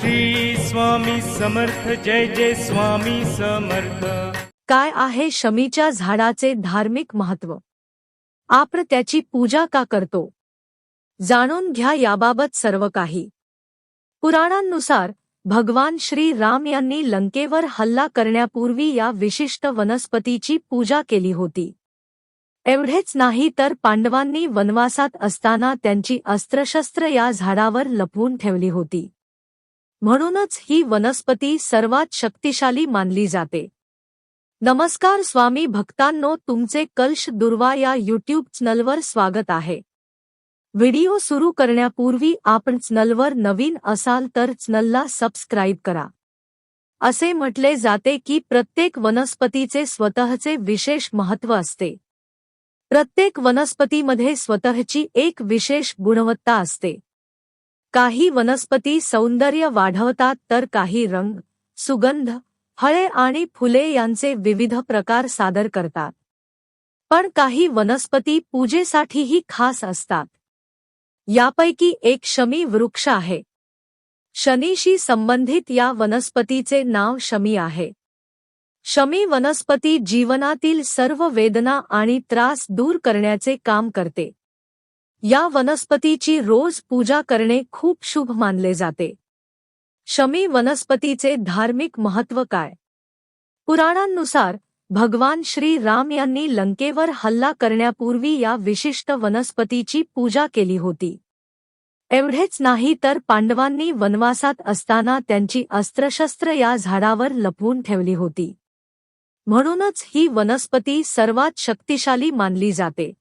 श्री स्वामी समर्थ जय जय स्वामी समर्थ. काय आहे शमीच्या झाडाचे धार्मिक महत्त्व? आपण त्याची पूजा का करतो? जाणून घ्या याबाबत सर्व काही. पुराणांनुसार भगवान श्री राम यांनी लंकेवर हल्ला करण्यापूर्वी या विशिष्ट वनस्पतीची पूजा केली होती. एवढेच नाही तर पांडवांनी वनवासात असताना त्यांची अस्त्रशस्त्र या झाडावर लपवून ठेवली होती. म्हणूनच ही वनस्पती सर्वात शक्तिशाली मानली जाते. नमस्कार स्वामी भक्तांनो तुमचे कल्श दुर्वा या युट्यूब चॅनलवर स्वागत आहे. व्हिडिओ सुरू करण्यापूर्वी आपण चॅनलवर नवीन असाल तर चॅनलला सबस्क्राईब करा. असे म्हटले जाते की प्रत्येक वनस्पतीचे स्वतःचे विशेष महत्त्व असते. प्रत्येक वनस्पतीमध्ये स्वतःची एक विशेष गुणवत्ता असते. काही वनस्पती सौंदर्य वाढवतात तर काही रंग सुगंध फळे आणि फुले यांचे विविध प्रकार सादर करतात. पण काही वनस्पती पूजेसाठीही खास असतात. यापैकी एक शमी वृक्ष आहे. शनीशी संबंधित या वनस्पतीचे नाव शमी आहे. शमी वनस्पती जीवनातील सर्व वेदना आणि त्रास दूर करण्याचे काम करते. या वनस्पतीची रोज पूजा करणे खूप शुभ मानले जाते. शमी वनस्पतीचे धार्मिक महत्त्व काय? पुराणांनुसार भगवान श्री राम यांनी लंकेवर हल्ला करण्यापूर्वी या विशिष्ट वनस्पतीची पूजा केली होती. एवढेच नाही तर पांडवांनी वनवासात असताना त्यांची अस्त्रशस्त्र या झाडावर लपवून ठेवली होती. म्हणूनच ही वनस्पती सर्वात शक्तिशाली मानली जाते.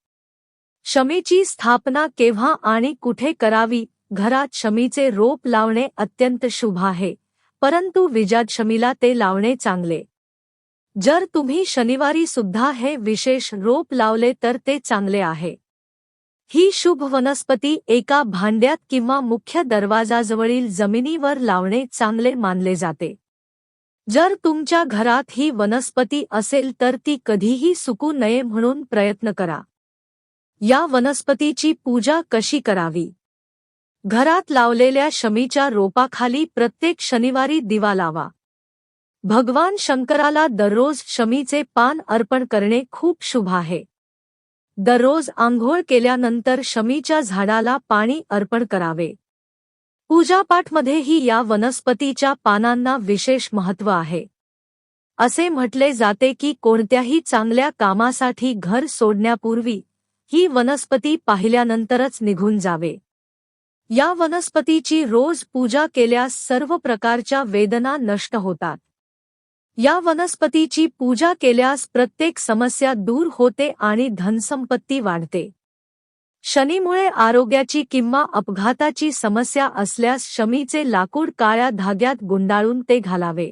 शमीची स्थापना केव्हा आणि कुठे करावी? घरात शमीचे रोप लावणे अत्यंत शुभ आहे. परंतु विजात शमीला ते लावणे चांगले. जर तुम्ही शनिवारी सुद्धा हे विशेष रोप लावले तर ते चांगले आहे. ही शुभ वनस्पती एका भांड्यात किंवा मुख्य दरवाजाजवळील जमिनीवर लावणे चांगले मानले जाते. जर तुमच्या घरात ही वनस्पती असेल तर ती कधीही सुकू नये म्हणून प्रयत्न करा. या वनस्पतीची पूजा कशी करावी? घरात लावलेल्या शमीच्या रोपाखाली प्रत्येक शनिवारी दिवा लावा. भगवान शंकराला दररोज शमीचे पान अर्पण करणे खूप शुभ आहे. दररोज आंघोळ केल्यानंतर शमीच्या झाडाला पाणी अर्पण करावे. पूजापाठमध्येही या वनस्पतीच्या पानांना विशेष महत्त्व आहे. असे म्हटले जाते की कोणत्याही चांगल्या कामासाठी घर सोडण्यापूर्वी ही वनस्पती पाहिल्यानंतरच निघून जावे. या वनस्पतीची रोज पूजा केल्यास सर्व प्रकारच्या वेदना नष्ट होतात. या वनस्पतीची पूजा केल्यास प्रत्येक समस्या दूर होते आणि धनसंपत्ती वाढते. शनीमुळे आरोग्याची किंवा अपघाताची समस्या असल्यास शमीचे लाकूड काळ्या धाग्यात गुंडाळून ते घालावे.